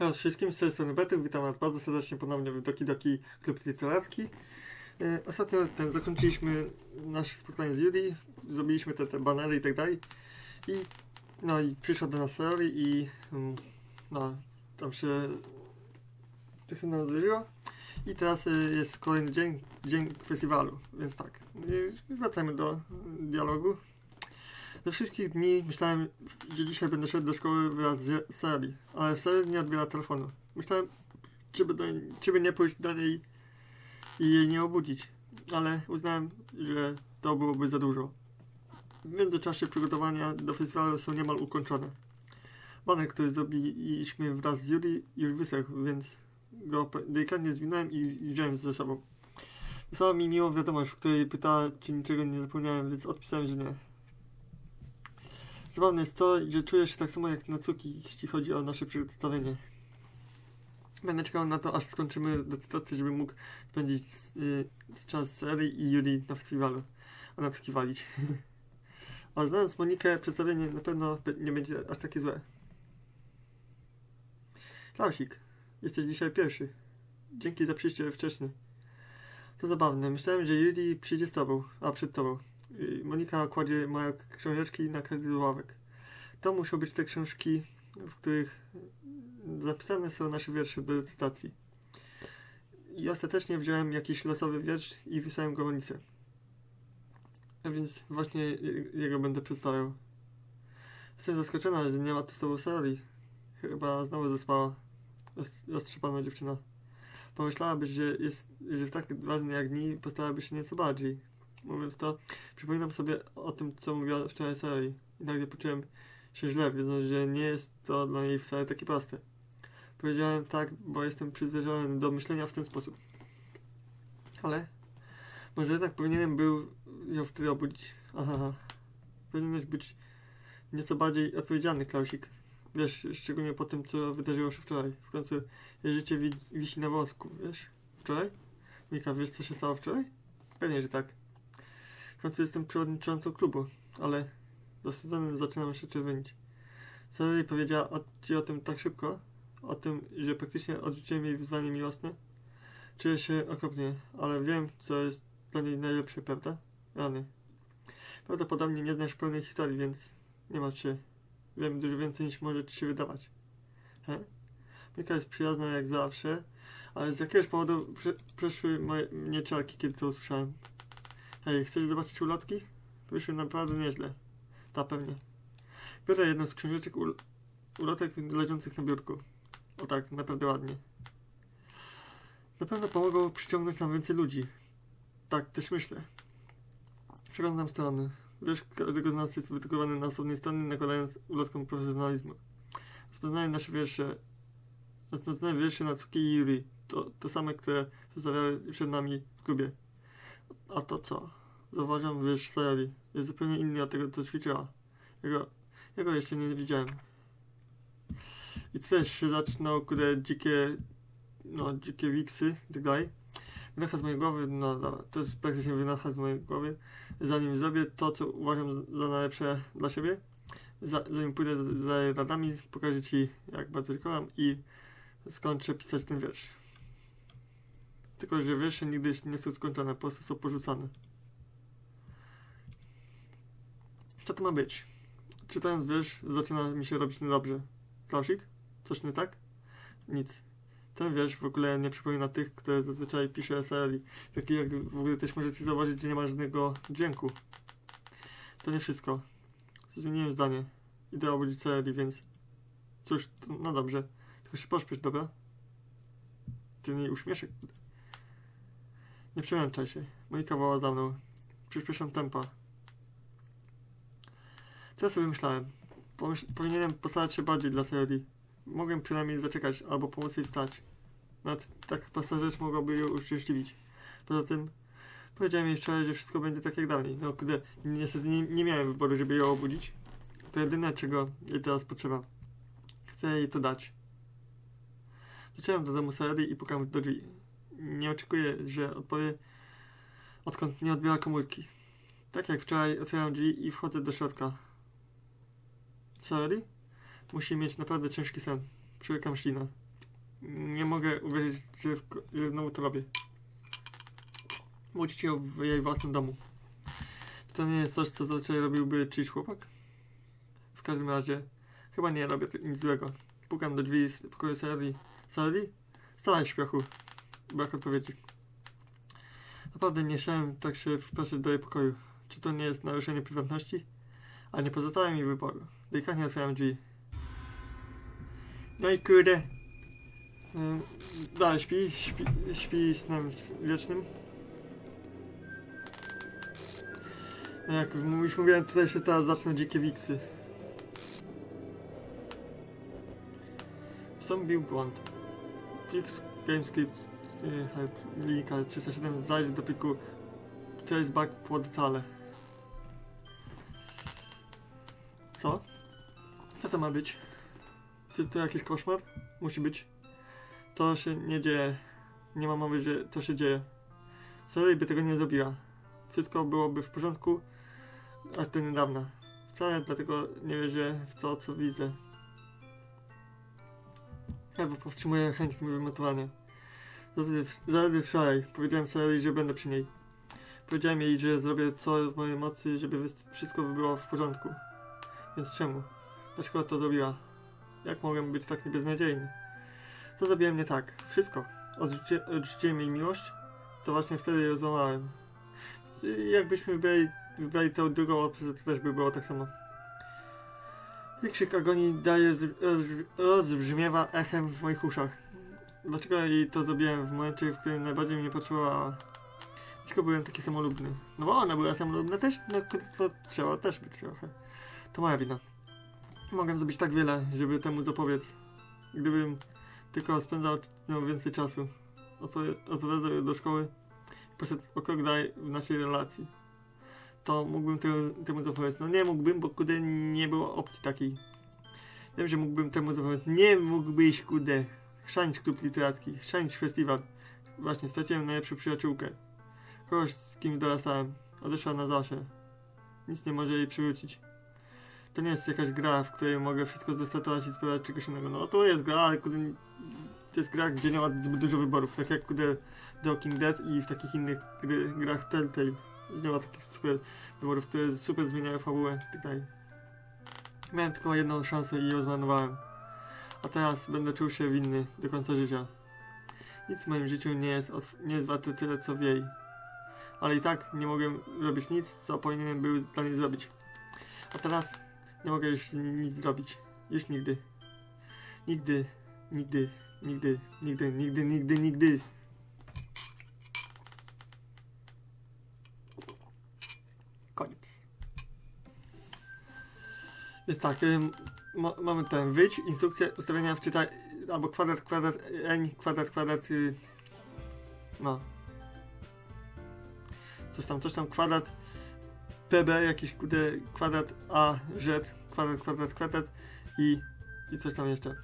Hej wszystkim, z tej strony Betek, witam was bardzo serdecznie ponownie w Doki Doki Klub Literacki. E, Ostatnio ten, zakończyliśmy nasze spotkanie z Juli, zrobiliśmy te, te banery i tak dalej. I no i przyszła do nas Seori i mm, no, tam się trochę nam zdarzyło. I teraz e, jest kolejny dzień, dzień festiwalu, więc tak, wracamy do dialogu. Ze wszystkich dni myślałem, że dzisiaj będę szedł do szkoły wraz z Sari, ale Sari nie odbiera telefonu. Myślałem, czy by, do, czy by nie pójść do niej i jej nie obudzić, ale uznałem, że to byłoby za dużo. W międzyczasie przygotowania do festiwalu są niemal ukończone. Baner, który zrobiliśmy wraz z Yuri już wysechł, więc go delikatnie zwinąłem i wziąłem ze sobą. Wysłała mi miłą wiadomość, w której pytała, czy niczego nie zapomniałem, więc odpisałem, że nie. Zabawne jest to, że czuję się tak samo jak Natsuki, jeśli chodzi o nasze przedstawienie. Będę czekał na to, aż skończymy decytację, żeby mógł spędzić y, czas serii i Yuri na festiwalu, a na walić. A znając Monikę, przedstawienie na pewno nie będzie aż takie złe. Klausik, jesteś dzisiaj pierwszy. Dzięki za przyjście wcześniej. To zabawne. Myślałem, że Yuri przyjdzie z tobą, a przed tobą. Monika kładzie moje książeczki na każdy ławek. To muszą być te książki, w których zapisane są nasze wiersze do recytacji. I ostatecznie wziąłem jakiś losowy wiersz i wysłałem go Monice. A więc właśnie je- jego będę przedstawiał. Jestem zaskoczona, że nie ma tu z tobą Sari. Chyba znowu zaspała. Roz- Roztrzepana dziewczyna. Pomyślałabyś, że jest, że w tak ważne jak dni postałaby się nieco bardziej. Mówiąc to, przypominam sobie o tym, co mówiła wczoraj Sari. I nagle poczułem się źle, wiedząc, że nie jest to dla niej wcale takie proste. Powiedziałem tak, bo jestem przyzwyczajony do myślenia w ten sposób. Ale może jednak powinienem był ją wtedy obudzić. Aha, aha. Powinieneś być nieco bardziej odpowiedzialny, Klausik. Wiesz, szczególnie po tym, co wydarzyło się wczoraj. W końcu jej życie wi- wisi na włosku, wiesz? Wczoraj? Mika, wiesz, co się stało wczoraj? Pewnie, że tak. W końcu jestem przewodniczącą klubu, ale dosydzony zaczynam się czerwonić. Co jej powiedziała o, ci o tym tak szybko? O tym, że praktycznie odrzuciłem jej wyzwanie miłosne? Czuję się okropnie, ale wiem, co jest dla niej najlepsze, prawda? Rany. Prawdopodobnie nie znasz pełnej historii, więc nie martw się. Wiem dużo więcej niż może ci się wydawać. He? Mika jest przyjazna jak zawsze, ale z jakiegoś powodu prze, przeszły moje, mnie czarki, kiedy to usłyszałem. Hej, chcesz zobaczyć ulotki? Wyszły naprawdę nieźle. Ta pewnie. Biorę jedną z książeczek ul ulotek leżących na biurku. O tak, naprawdę ładnie. Na pewno pomogą przyciągnąć tam więcej ludzi. Tak też myślę. Przeglądam strony. Wiesz, każdego z nas jest wytykowany na osobnej stronie, nakładając ulotką profesjonalizmu. Rozpoznaję nasze wiersze. Rozpoznaję wiersze na Tsuki i Yuri. To, to same, które zostawiały przed nami w klubie. A to co? Zauważam wiersz Sayori. Jest zupełnie inny od tego, co ćwiczyła. Jego, jego jeszcze nie widziałem. I też się zaczną, które dzikie, no, dzikie wiksy tak dalej. Wynocha z mojej głowy, no dobra, to jest praktycznie wynocha z mojej głowy. Zanim zrobię to, co uważam za najlepsze dla siebie, za, zanim pójdę za- radami, pokażę Ci, jak bardzo i skończę pisać ten wiersz. Tylko, że wiersze nigdy nie są skończone, po prostu są porzucane. Co to ma być? Czytając wiersz, zaczyna mi się robić niedobrze. Klausik? Coś nie tak? Nic. Ten wiersz w ogóle nie przypomina tych, które zazwyczaj pisze SL. Taki jak w ogóle też możecie zauważyć, że nie ma żadnego dźwięku. To nie wszystko. Zmieniłem zdanie. Idę obudzić Sally, więc... Cóż, no dobrze. Tylko się pośpiesz, dobra? Ten jej uśmieszek. Nie przemęczaj się. Monika woła za mną. Przyspieszam tempa. Co ja sobie myślałem? Powinienem postarać się bardziej dla Sally. Mogłem przynajmniej zaczekać albo pomóc jej wstać. Nawet tak prosta rzecz mogłaby ją uszczęśliwić. Poza tym powiedziałem jej wczoraj, że wszystko będzie tak jak dawniej. No kiedy niestety nie, nie miałem wyboru, żeby ją obudzić. To jedyne, czego jej teraz potrzeba. Chcę jej to dać. Zacząłem do domu Sally i pukam do drzwi. Nie oczekuję, że odpowie, odkąd nie odbiera komórki. Tak jak wczoraj otwieram drzwi i wchodzę do środka. Sally? Musi mieć naprawdę ciężki sen. Przełykam ślinę. Nie mogę uwierzyć, że, w, że znowu to robię. Młodzić ją w jej własnym domu. To nie jest coś, co zazwyczaj robiłby czyjś chłopak? W każdym razie, chyba nie robię nic złego. Pukam do drzwi z pokoju Sally. Sally? Stawaj śpiochu. Brak odpowiedzi. Naprawdę nie chciałem tak się wpraszać do jej pokoju. Czy to nie jest naruszenie prywatności? A nie pozostaje mi wyboru. Delikatnie otwieram drzwi. No i kurde. Ym, Dalej śpi, śpi, śpi snem wiecznym. No Jak już mówiłem, tutaj się teraz zaczną dzikie wiksy. Wstąpił błąd. Pix Gamescript yy, help, linka 307 zajdzie do pliku traceback podcale. Co? Co to ma być? Czy to jakiś koszmar? Musi być. To się nie dzieje. Nie ma mowy, że to się dzieje. Sorry by tego nie zrobiła. Wszystko byłoby w porządku, aż do niedawna. Wcale dlatego nie wierzę w to, co widzę. Albo powstrzymuję chęć z zaledwie wczoraj powiedziałem sobie, że będę przy niej. Powiedziałem jej, że zrobię co w mojej mocy, żeby wszystko było w porządku. Więc czemu? Dlaczego to zrobiła? Jak mogłem być tak beznadziejny? To zrobiłem nie tak. Wszystko. Odrzuci- odrzuciłem jej miłość, to właśnie wtedy ją złamałem. Jakbyśmy wybrali, wybrali tę drugą opcję, to też by było tak samo. I krzyk agonii daje, rozbrzmiewa echem w moich uszach. Dlaczego jej to zrobiłem w momencie, w którym najbardziej mnie potrzebowała? Dlaczego byłem taki samolubny? No bo ona była samolubna też, no to, trzeba też być trochę. To moja wina. Mogłem zrobić tak wiele, żeby temu zapobiec. Gdybym tylko spędzał nią więcej czasu. Ją do szkoły i poszedł o krok dalej w naszej relacji. To mógłbym temu, temu zapobiec. No nie mógłbym, bo kudy nie było opcji takiej. Wiem, że mógłbym temu zapobiec. Nie mógłbyś, kudę. Chrzanić klub literacki, chrzanić festiwal. Właśnie, straciłem najlepszą przyjaciółkę. Kogoś, z kim dorastałem. Odeszła na zawsze. Nic nie może jej przywrócić. To nie jest jakaś gra, w której mogę wszystko zrestartować i spróbować czegoś innego. No to jest gra, ale kudy, to jest gra, gdzie nie ma zbyt dużo wyborów. Tak jak kudy The Walking Dead i w takich innych gry, grach Telltale. Nie ma takich super wyborów, które super zmieniają fabułę i tak. Miałem tylko jedną szansę i ją zmarnowałem. A teraz będę czuł się winny do końca życia. Nic w moim życiu nie jest, nie jest warte tyle, co w jej. Ale i tak nie mogę robić nic, co powinienem był dla niej zrobić. A teraz nie mogę już nic zrobić. Już nigdy. Nigdy, nigdy, nigdy, nigdy, nigdy, nigdy, nigdy. Koniec. Jest tak, ma, mamy ten wyjdź, instrukcję ustawienia wczytaj, albo kwadrat, kwadrat, n, kwadrat, kwadrat, y, no. Coś tam, coś tam, kwadrat, pb, jakiś kudę, kwadrat, a, z, kwadrat, kwadrat, kwadrat i, i coś tam jeszcze.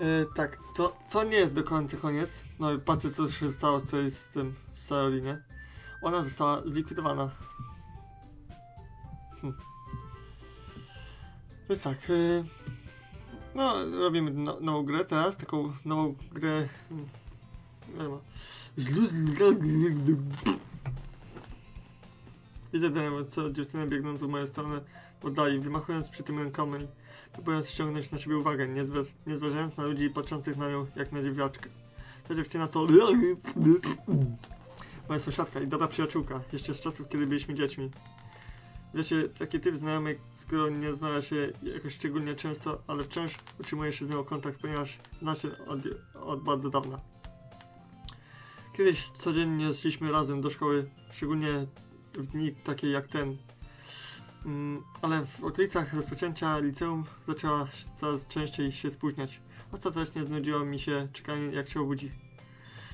E, tak, to, to nie jest do końca koniec. No i patrzę co się stało tutaj z tym, z Sarolinie. Ona została zlikwidowana. Hm. Więc tak, e, no robimy no, nową grę teraz, taką nową grę, hmm, wiadomo, Widzę tę co dziewczynę biegnącą w moją stronę oddali, wymachując przy tym rękoma i próbując ściągnąć na siebie uwagę, nie, zwa- nie zważając na ludzi patrzących na nią jak na dziewniaczkę. Ta dziewczyna to moja sąsiadka i dobra przyjaciółka, jeszcze z czasów, kiedy byliśmy dziećmi. Wiecie, taki typ znajomych, z nie rozmawia się jakoś szczególnie często, ale wciąż utrzymuje się z nią kontakt, ponieważ znacie od, od bardzo dawna. Kiedyś codziennie szliśmy razem do szkoły, szczególnie w dni takie jak ten. Mm, ale w okolicach rozpoczęcia liceum zaczęła coraz częściej się spóźniać. Ostatecznie znudziło mi się czekanie jak się obudzi.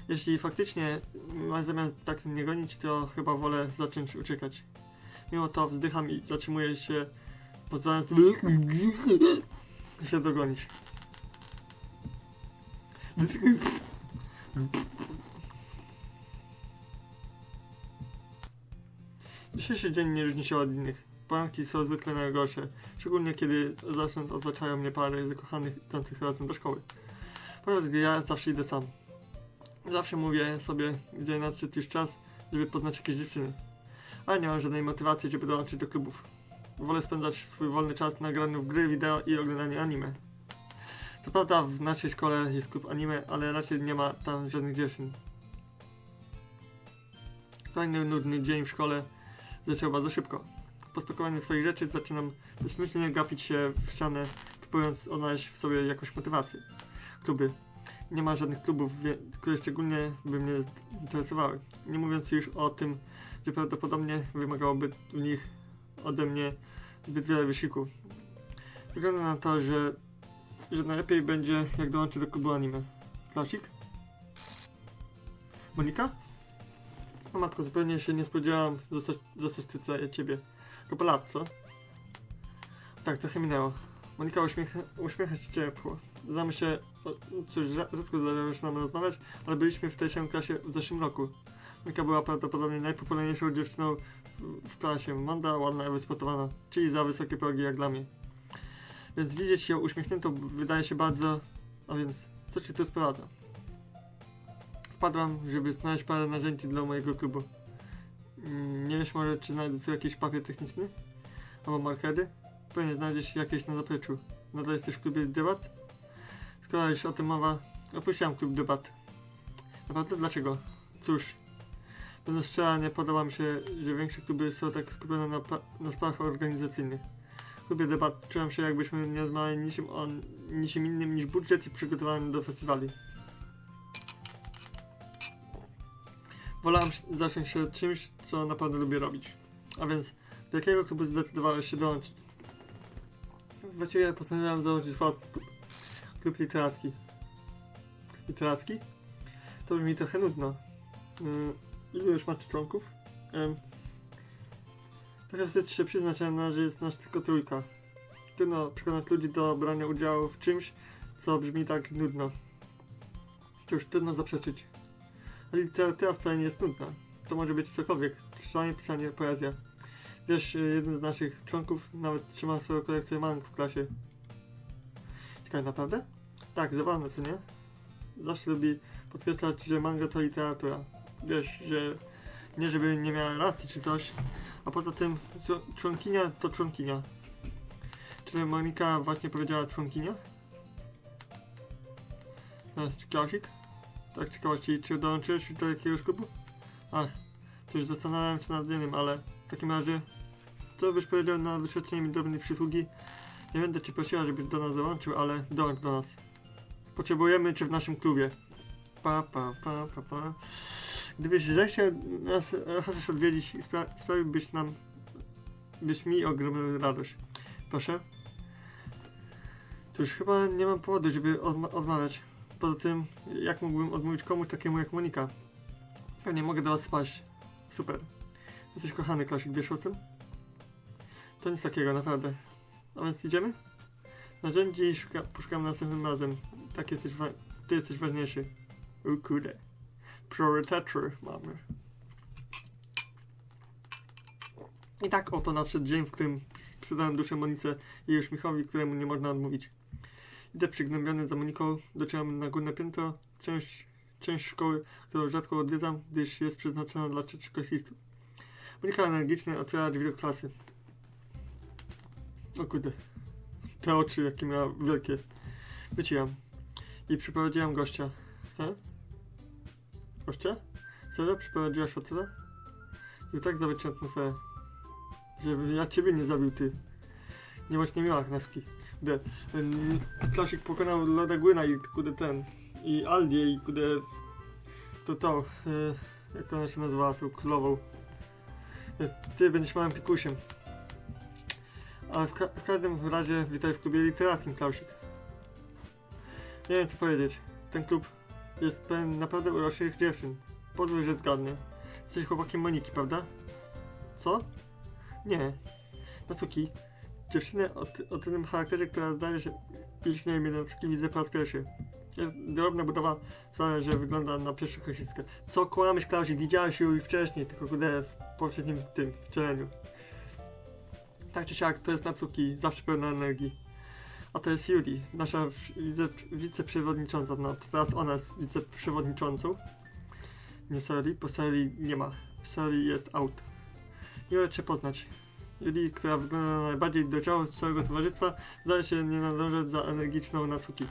Jeśli faktycznie ma zamiast tak mnie gonić, to chyba wolę zacząć uciekać. Mimo to wzdycham i zatrzymuję się, pozwalając się dogonić. Dzisiejszy dzień nie różni się od innych. Poranki są zwykle najgorsze, szczególnie kiedy zewsząd otaczają mnie pary zakochanych idących razem do szkoły. Podczas gdy ja zawsze idę sam. Zawsze mówię sobie, gdzie nadszedł już czas, żeby poznać jakieś dziewczyny. Ale nie mam żadnej motywacji, żeby dołączyć do klubów. Wolę spędzać swój wolny czas na graniu w gry wideo i oglądaniu anime. Co prawda w naszej szkole jest klub anime, ale raczej nie ma tam żadnych dziewczyn. Kolejny nudny dzień w szkole zaczął bardzo szybko. Po spakowaniu swoich rzeczy zaczynam bezmyślnie gapić się w ścianę, próbując odnaleźć w sobie jakąś motywację. Kluby. Nie ma żadnych klubów, które szczególnie by mnie interesowały. Nie mówiąc już o tym, że prawdopodobnie wymagałoby w nich ode mnie zbyt wiele wysiłku. Wygląda na to, że, że najlepiej będzie, jak dołączę do klubu anime. Klasik? Monika? O matko, zupełnie się nie spodziewałam zostać, zostać tutaj ciebie. Tylko lat, co? Tak, trochę minęło. Monika uśmiecha, uśmiecha się ciepło. Znamy się, cóż, rza- rzadko zdarzało się nam rozmawiać, ale byliśmy w tej samej klasie w zeszłym roku. Monika była prawdopodobnie najpopularniejszą dziewczyną w, w klasie. Mądra, ładna i wysportowana, czyli za wysokie progi jak dla mnie. Więc widzieć ją uśmiechniętą wydaje się bardzo... A więc, co ci tu sprowadza? Wpadłam, żeby znaleźć parę narzędzi dla mojego klubu. Mm, Nie wiesz może, czy znajdę tu jakiś papier techniczny? Albo markery? Pewnie znajdziesz jakieś na zapleczu. Nadal jesteś w klubie debat? Skoro już o tym mowa, opuściłam klub debat. Naprawdę? Dlaczego? Cóż, szczera, nie podoba mi się, że większe kluby są tak skupione na, na sprawach organizacyjnych. W klubie debat czułem się, jakbyśmy nie rozmawiali niczym, niczym innym niż budżet i przygotowaniu do festiwali. Wolałem zacząć się czymś, co naprawdę lubię robić. A więc, do jakiego klubu zdecydowałeś się dołączyć? Właściwie postanowiłem założyć własny klub. Klub literacki. Literacki? To brzmi trochę nudno. Yy, ilu już macie członków? Ym, trochę wstyd się przyznać, na razie jest nas tylko trójka. Trudno przekonać ludzi do brania udziału w czymś, co brzmi tak nudno. Cóż, trudno zaprzeczyć. Ale literatura wcale nie jest nudna. To może być cokolwiek. Czytanie, pisanie, poezja. Wiesz, y, jeden z naszych członków nawet trzyma swoją kolekcję mang w klasie. Ciekawe, naprawdę? Tak, zabawne, co nie? Zawsze lubi podkreślać, że manga to literatura. Wiesz, że nie żeby nie miała racji czy coś, a poza tym czł- członkinia to członkinia. Czy Monika właśnie powiedziała członkinia? E, Klasik? Tak ciekawości, czy dołączyłeś do jakiegoś klubu? Ach, coś zastanawiałem się nad jednym, ale w takim razie, co byś powiedział na wyświetlenie mi drobnej przysługi? Nie będę cię prosiła, żebyś do nas dołączył, ale dołącz do nas. Potrzebujemy cię w naszym klubie. Pa, pa, pa, pa, pa. Gdybyś zechciał nas e, chociaż odwiedzić spra- sprawiłbyś nam, byś mi ogromną radość. Proszę? Cóż, chyba nie mam powodu, żeby odma- odmawiać. Poza tym, jak mógłbym odmówić komuś takiemu jak Monika? Pewnie mogę do was spaść. Super. Jesteś kochany, Klasik, wiesz o tym? To nic takiego, naprawdę. A więc idziemy? Narzędzi szuka, poszukamy następnym razem. Tak jesteś ty jesteś ważniejszy. O kurde. Priorytetry mamy. I tak oto nadszedł dzień, w którym sprzedałem duszę Monice i jej uśmiechowi, któremu nie można odmówić. Idę przygnębiony za Moniką, docieram na górne piętro, część, część szkoły, którą rzadko odwiedzam, gdyż jest przeznaczona dla trzecioklasistów. Monika energicznie otwiera drzwi do klasy. O kurde. Te oczy, jakie miała wielkie. Wyciłam. I przyprowadziłam gościa. He? Gościa? Serio? Przyprowadziłaś faceta? I tak zabić atmosferę. Żeby ja ciebie nie zabił, ty. Nie bądź niemiła. Kudę. Ten Klasik pokonał Loda Gwyna i kudę ten. I Aldię i kudę... To to. E, jak ona się nazywała, tą królową. E, ty będziesz małym pikusiem. Ale w, ka- w każdym razie witaj w klubie literackim, Klausik. Nie wiem co powiedzieć. Ten klub jest pełen naprawdę uroczych dziewczyn. Pozwól, że zgadnę. Jesteś chłopakiem Moniki, prawda? Co? Nie. Natsuki. Dziewczynę o, o tym charakterze, która zdaje się iść na imię Natsuki widzę po raz pierwszy. Jest drobna budowa sprawia, że wygląda na pierwszą klasistkę. Co kłamiesz, Klausik? Widziałeś ją już wcześniej, tylko kudę w poprzednim tym wcieleniu. Tak czy siak, to jest Natsuki, zawsze pełna energii. A to jest Juli, nasza wice, wiceprzewodnicząca. No teraz ona jest wiceprzewodniczącą. Nie Sari, bo Sari nie ma. Sari jest out. Miło Cię poznać. Juli, która wygląda na najbardziej dojrzałą z całego towarzystwa, zdaje się nie nadążać za energiczną Natsuki.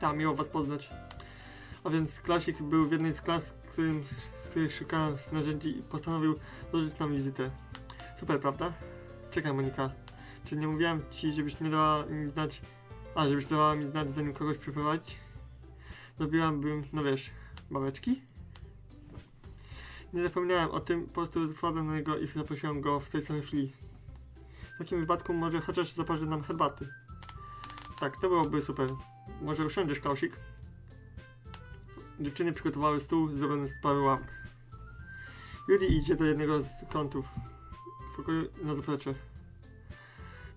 Tak, miło Was poznać. A więc Klasik był w jednej z klas, w którym, w której szukałem narzędzi i postanowił złożyć nam wizytę. Super, prawda? Czekaj, Monika. Czy nie mówiłam ci, żebyś nie dała mi znać... A, żebyś dała mi znać, zanim kogoś przyprowadzić? Zrobiłabym, no wiesz, babeczki? Nie zapomniałem o tym, po prostu wpadłem na niego i zaprosiłem go w tej samej chwili. W takim wypadku może chociaż zaparzy nam herbaty. Tak, to byłoby super. Może usiądziesz, Klausik? Dziewczyny przygotowały stół zrobiony z paru ławek. Juli idzie do jednego z kątów w pokoju na zaplecze.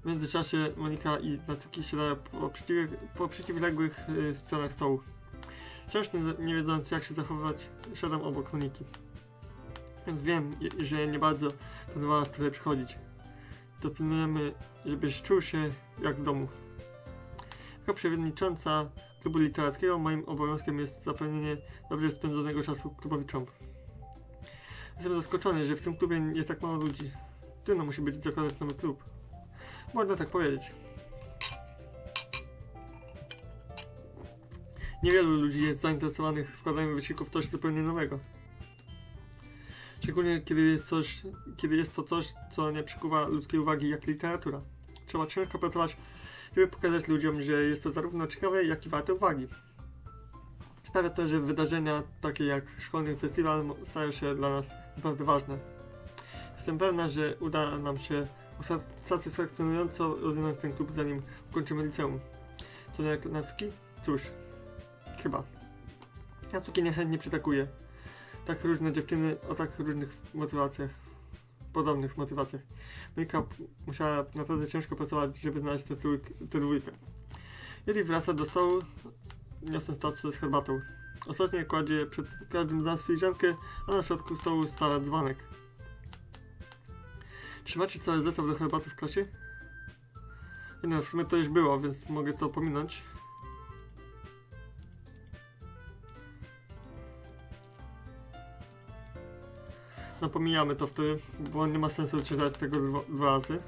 W międzyczasie Monika i Natsuki siadają po, przeciw, po przeciwległych y, stronach stołu. Wciąż nie, nie wiedząc jak się zachowywać, siadam obok Moniki. Więc wiem, je- że nie bardzo pozwala tutaj przychodzić. Dopilnujemy, żebyś czuł się jak w domu. Jako przewodnicząca klubu literackiego moim obowiązkiem jest zapewnienie dobrze spędzonego czasu klubowi Trump. Jestem zaskoczony, że w tym klubie jest tak mało ludzi. Trudno musi być zakładać nowy klub. Można tak powiedzieć. Niewielu ludzi jest zainteresowanych wkładaniem wysiłku w coś zupełnie nowego. Szczególnie kiedy jest, coś, kiedy jest to coś, co nie przykuwa ludzkiej uwagi jak literatura. Trzeba ciężko pracować, żeby pokazać ludziom, że jest to zarówno ciekawe, jak i warte uwagi. Sprawia to, że wydarzenia takie jak szkolny festiwal stają się dla nas naprawdę ważne. Jestem pewna, że uda nam się satysfakcjonująco rozwinąć ten klub zanim ukończymy liceum. Co jak Natsuki? Cóż, chyba. Natsuki niechętnie przytakuje. Tak różne dziewczyny o tak różnych motywacjach. Podobnych motywacjach. Monika p- musiała naprawdę ciężko pracować, żeby znaleźć tę trójk- dwójkę. Jeli wraca do stołu, niosąc tacę z herbatą. Ostatnio kładzie przed każdym z nas filiżankę, a na środku stołu stara dzbanek. Czy macie cały zestaw do herbaty w klasie? Nie no, w sumie to już było, więc mogę to pominąć. No pomijamy to wtedy, bo nie ma sensu czytać tego dwa, dwa razy.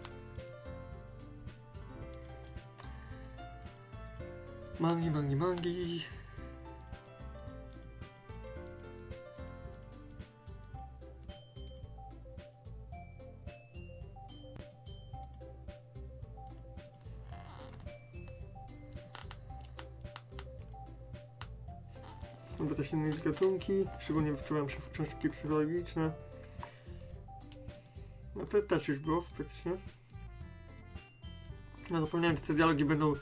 Mangi, mangi, mangi. Też inne gatunki, szczególnie wczułem się w książki psychologiczne. No to też już było praktycznie. No zapomniałem, że te dialogi będą y,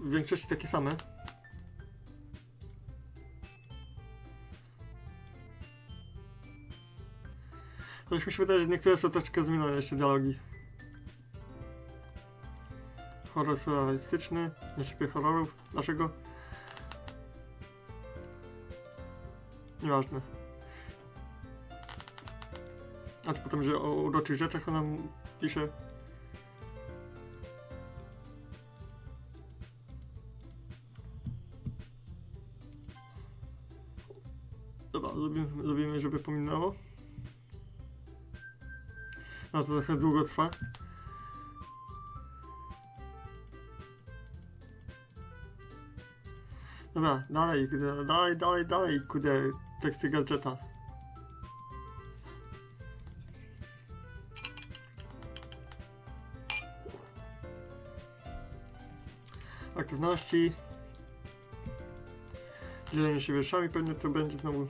w większości takie same. Choć mi się wydaje, że niektóre są troszeczkę zmienione jeszcze dialogi. Horror surrealistyczny, nie cierpię horrorów. Dlaczego? Nieważne. A to potem, że o uroczych rzeczach ona pisze. Dobra, zrobimy, żeby pominęło. A to trochę długo trwa. Dobra, dalej, dalej, dalej, dalej, kude, teksty gadżeta. Aktywności. Dzielenie się wierszami pewnie to będzie znowu.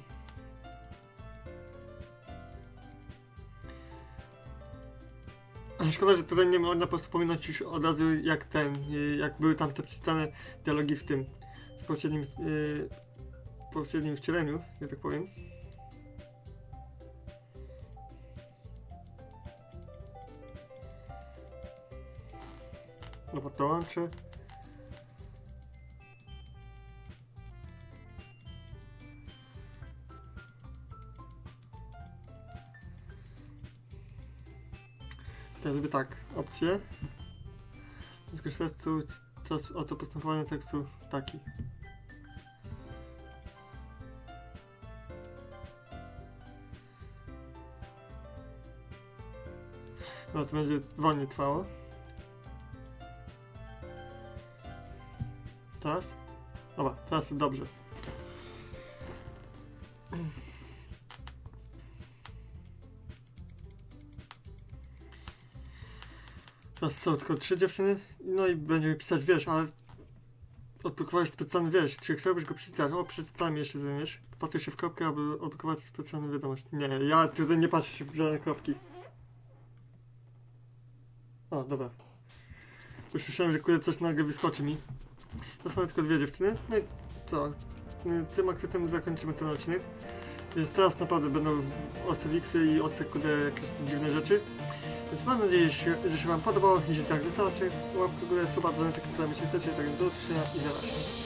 Szkoda, że tutaj nie można po prostu pominąć już od razu jak ten, jak były tam te przeczytane dialogi w tym, w poprzednim, yy, poprzednim wcieleniu, że tak powiem. Dobra, dołączę. Ja zrobię tak, opcje. Rozkaz tekstu, czas oto postępowanie tekstu taki. No to będzie wolniej trwało. Teraz? Dobra, teraz dobrze. Teraz są tylko trzy dziewczyny, no i będziemy pisać wiersz, ale odblokowałeś specjalny wiersz. Czy chciałbyś go przeczytać? O, przeczytamy jeszcze ten wiersz. Wpatruj się w kropkę, aby odblokować specjalną wiadomość. Nie, ja tutaj nie patrzę się w żadne kropki. Dobra. Już myślałem, że kurde coś nagle wyskoczy mi. To są tylko dwie dziewczyny. No i co? Tym akcentem zakończymy ten odcinek. Więc teraz naprawdę będą ostre wiksy i ostre kurde jakieś dziwne rzeczy. Więc mam nadzieję, że się, Wam podobało. Jeśli tak, zostawcie łapkę w górę, suba, dzwoneczek, które myślicie, tak więc do usłyszenia i na razie.